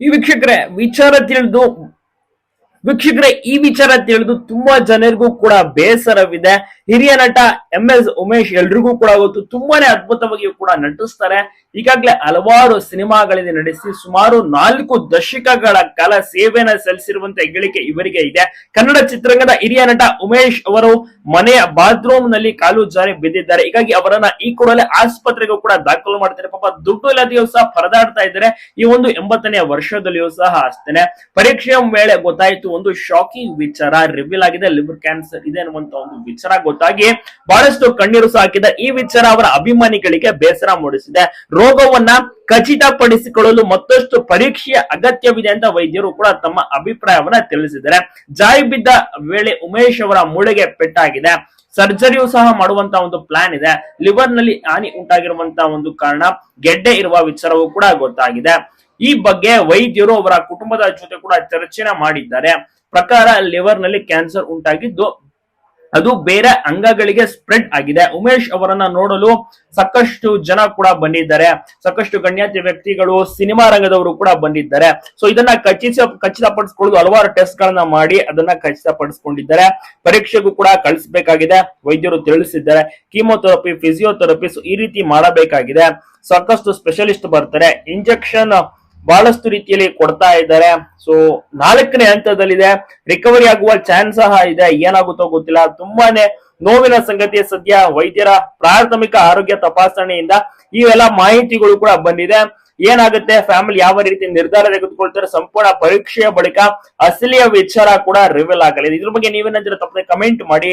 ಈ ವೀಕ್ಷಕರೇ ವಿಚಾರ ತಿಳಿದು ವೀಕ್ಷಕರೇ, ಈ ವಿಚಾರ ತಿಳಿದು ತುಂಬಾ ಜನರಿಗೂ ಕೂಡ ಬೇಸರವಿದೆ. ಹಿರಿಯ ನಟ ಎಂ ಎಸ್ ಉಮೇಶ್ ಎಲ್ರಿಗೂ ಕೂಡ ಗೊತ್ತು, ತುಂಬಾನೇ ಅದ್ಭುತವಾಗಿ ಕೂಡ ನಟಿಸ್ತಾರೆ. ಈಗಾಗಲೇ ಹಲವಾರು ಸಿನಿಮಾಗಳಲ್ಲಿ ನಟಿಸಿ ಸುಮಾರು ನಾಲ್ಕು ದಶಕಗಳ ಕಾಲ ಸೇವೆಯನ್ನ ಸಲ್ಲಿಸಿರುವಂತಹ ಹೆಗ್ಗಳಿಕೆ ಇವರಿಗೆ ಇದೆ. ಕನ್ನಡ ಚಿತ್ರರಂಗದ ಹಿರಿಯ ನಟ ಉಮೇಶ್ ಅವರು ಮನೆಯ ಬಾತ್ರೂಮ್ನಲ್ಲಿ ಕಾಲು ಜಾರಿ ಬಿದ್ದಿದ್ದಾರೆ. ಹೀಗಾಗಿ ಅವರನ್ನ ಈ ಕೂಡಲೇ ಆಸ್ಪತ್ರೆಗೂ ಕೂಡ ದಾಖಲು ಮಾಡ್ತಾರೆ. ಪಾಪ ದುಡ್ಡು ಇಲ್ಲದೆಯೂ ಸಹ ಪರದಾಡ್ತಾ ಇದ್ದಾರೆ. ಈ ಒಂದು ಎಂಬತ್ತನೆಯ ವರ್ಷದಲ್ಲಿಯೂ ಸಹ ಅಷ್ಟೇನೆ. ಪರೀಕ್ಷೆಯ ವೇಳೆ ಗೊತ್ತಾಯಿತು ಒಂದು ಶಾಕಿಂಗ್ ವಿಚಾರ ರಿವೀಲ್ ಆಗಿದೆ. ಲಿವರ್ ಕ್ಯಾನ್ಸರ್ ಇದೆ ಅನ್ನುವಂತ ಒಂದು ವಿಚಾರ ಗೊತ್ತಾಗಿ ಬಹಳಷ್ಟು ಕಣ್ಣೀರು ಸಹ ಹಾಕಿದ ಈ ವಿಚಾರ ಅವರ ಅಭಿಮಾನಿಗಳಿಗೆ ಬೇಸರ ಮೂಡಿಸಿದೆ. ರೋಗವನ್ನ ಖಚಿತಪಡಿಸಿಕೊಳ್ಳಲು ಮತ್ತಷ್ಟು ಪರೀಕ್ಷೆಯ ಅಗತ್ಯವಿದೆ ಅಂತ ವೈದ್ಯರು ಕೂಡ ತಮ್ಮ ಅಭಿಪ್ರಾಯವನ್ನ ತಿಳಿಸಿದ್ದಾರೆ. ಜಾಯಿ ಬಿದ್ದ ವೇಳೆ ಉಮೇಶ್ ಅವರ ಮೂಳೆಗೆ ಪೆಟ್ಟಾಗಿದೆ. ಸರ್ಜರಿಯು ಸಹ ಮಾಡುವಂತ ಒಂದು ಪ್ಲಾನ್ ಇದೆ. ಲಿವರ್ನಲ್ಲಿ ಹಾನಿ ಉಂಟಾಗಿರುವಂತಹ ಒಂದು ಕಾರಣ ಗೆಡ್ಡೆ ಇರುವ ವಿಚಾರವೂ ಕೂಡ ಗೊತ್ತಾಗಿದೆ. ಈ ಬಗ್ಗೆ ವೈದ್ಯರು ಅವರ ಕುಟುಂಬದ ಜೊತೆ ಕೂಡ ಚರ್ಚೆನ ಮಾಡಿದ್ದಾರೆ. ಪ್ರಕಾರ ಲಿವರ್ನಲ್ಲಿ ಕ್ಯಾನ್ಸರ್ ಉಂಟಾಗಿದ್ದು ಅದು ಬೇರೆ ಅಂಗಗಳಿಗೆ ಸ್ಪ್ರೆಡ್ ಆಗಿದೆ. ಉಮೇಶ್ ಅವರನ್ನ ನೋಡಲು ಸಾಕಷ್ಟು ಜನ ಕೂಡ ಬಂದಿದ್ದಾರೆ. ಸಾಕಷ್ಟು ಗಣ್ಯಾತಿ ವ್ಯಕ್ತಿಗಳು, ಸಿನಿಮಾ ರಂಗದವರು ಕೂಡ ಬಂದಿದ್ದಾರೆ. ಸೊ ಇದನ್ನ ಖಚಿತ ಖಚಿತಪಡಿಸಿಕೊಳ್ಳಲು ಹಲವಾರು ಟೆಸ್ಟ್ ಗಳನ್ನ ಮಾಡಿ ಅದನ್ನ ಖಚಿತಪಡಿಸಿಕೊಂಡಿದ್ದಾರೆ. ಪರೀಕ್ಷೆಗೂ ಕೂಡ ಕಳಿಸಬೇಕಾಗಿದೆ. ವೈದ್ಯರು ತಿಳಿಸಿದ್ದಾರೆ. ಕೀಮೋಥೆರಪಿ, ಫಿಸಿಯೋಥೆರಪಿ ಈ ರೀತಿ ಮಾಡಬೇಕಾಗಿದೆ. ಸಾಕಷ್ಟು ಸ್ಪೆಷಲಿಸ್ಟ್ ಬರ್ತಾರೆ. ಇಂಜೆಕ್ಷನ್ ಬಹಳಷ್ಟು ರೀತಿಯಲ್ಲಿ ಕೊಡ್ತಾ ಇದ್ದಾರೆ. ಸೊ ನಾಲ್ಕನೇ ಹಂತದಲ್ಲಿದೆ. ರಿಕವರಿ ಆಗುವ ಚಾನ್ಸ್ ಸಹ ಇದೆ. ಏನಾಗುತ್ತೋ ಗೊತ್ತಿಲ್ಲ. ತುಂಬಾನೇ ನೋವಿನ ಸಂಗತಿ ಸದ್ಯ ವೈದ್ಯರ ಪ್ರಾಥಮಿಕ ಆರೋಗ್ಯ ತಪಾಸಣೆಯಿಂದ ಇವೆಲ್ಲ ಮಾಹಿತಿಗಳು ಕೂಡ ಬಂದಿದೆ. ಏನಾಗುತ್ತೆ? ಫ್ಯಾಮಿಲಿ ಯಾವ ರೀತಿ ನಿರ್ಧಾರ ತೆಗೆದುಕೊಳ್ತಾರೆ? ಸಂಪೂರ್ಣ ಪರೀಕ್ಷೆಯ ಬಳಿಕ ಅಸಲಿಯ ವಿಚಾರ ಕೂಡ ರಿವೀಲ್ ಆಗಲಿದೆ. ಇದ್ರ ಬಗ್ಗೆ ನೀವೇನಂತೀರ ತಪ್ಪದೆ ಕಮೆಂಟ್ ಮಾಡಿ.